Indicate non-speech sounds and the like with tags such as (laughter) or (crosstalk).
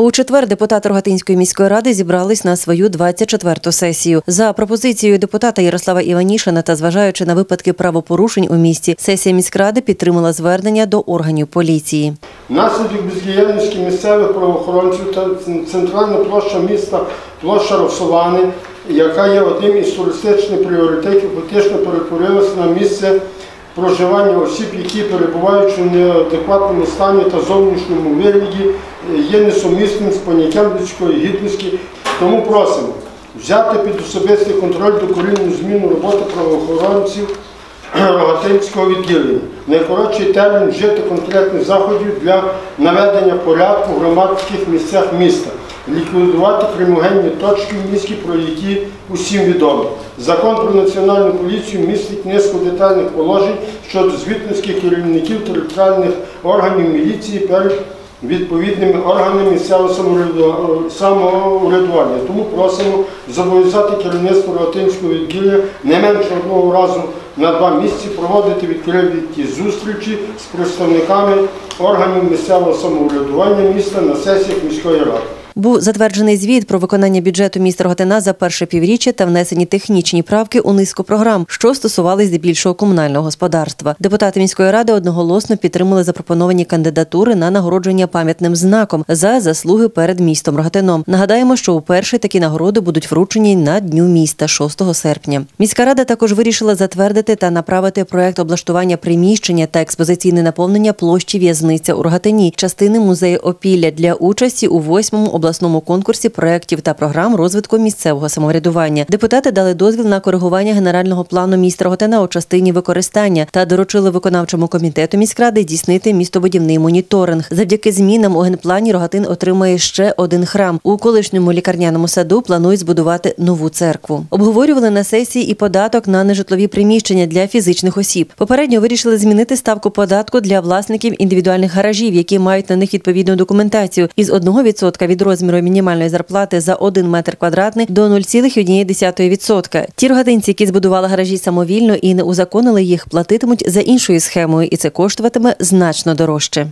У четвер депутати Рогатинської міської ради зібрались на свою 24-ту сесію. За пропозицією депутата Ярослава Іванішина та зважаючи на випадки правопорушень у місті, сесія міськради підтримала звернення до органів поліції. Внаслідок бездіяльності місцевих правоохоронців та центральна площа міста, площа Роксолани, яка є одним із туристичних пріоритетів, фактично перетворилася на місце проживання осіб, які перебувають у неадекватному стані та зовнішньому вигляді, є несумісним з поняттям людської гідності. Тому просимо взяти під особистий контроль докорінну зміну роботи правоохоронців. (clears throat) Рогатинського відділення. Найкоротший термін вжити конкретних заходів для наведення порядку в громадських місцях міста, ліквідувати кримогенні точки в місті, про які усім відомо. Закон про національну поліцію містить низку детальних положень щодо звітності керівників територіальних органів міліції перед відповідними органами місцевого самовряду- самоврядування. Тому просимо зобов'язати керівництво Рогатинського відділення не менше одного разу на два місяці проводити відкриті зустрічі з представниками органів місцевого самоврядування міста на сесіях міської ради. Був затверджений звіт про виконання бюджету міста Рогатина за перше півріччя та внесені технічні правки у низку програм, що стосувались здебільшого комунального господарства. Депутати міської ради одноголосно підтримали запропоновані кандидатури на нагородження пам'ятним знаком за заслуги перед містом Рогатином. Нагадаємо, що уперше такі нагороди будуть вручені на дню міста 6 серпня. Міська рада також вирішила затвердити та направити проект облаштування приміщення та експозиційне наповнення площі в'язниця у Рогатині, частини музею Опілля для участі у восьмому обласному конкурсі проєктів та програм розвитку місцевого самоврядування. Депутати дали дозвіл на коригування генерального плану міста Рогатина у частині використання та доручили виконавчому комітету міськради здійснити містобудівний моніторинг. Завдяки змінам у генплані Рогатин отримає ще один храм. У колишньому лікарняному саду планують збудувати нову церкву. Обговорювали на сесії і податок на нежитлові приміщення для фізичних осіб. Попередньо вирішили змінити ставку податку для власників індивідуальних гаражів, які мають на них відповідну документацію, із 1% від розміру мінімальної зарплати за 1 метр квадратний до 0,1%. Ті рогатинці, які збудували гаражі самовільно і не узаконили їх, платитимуть за іншою схемою, і це коштуватиме значно дорожче.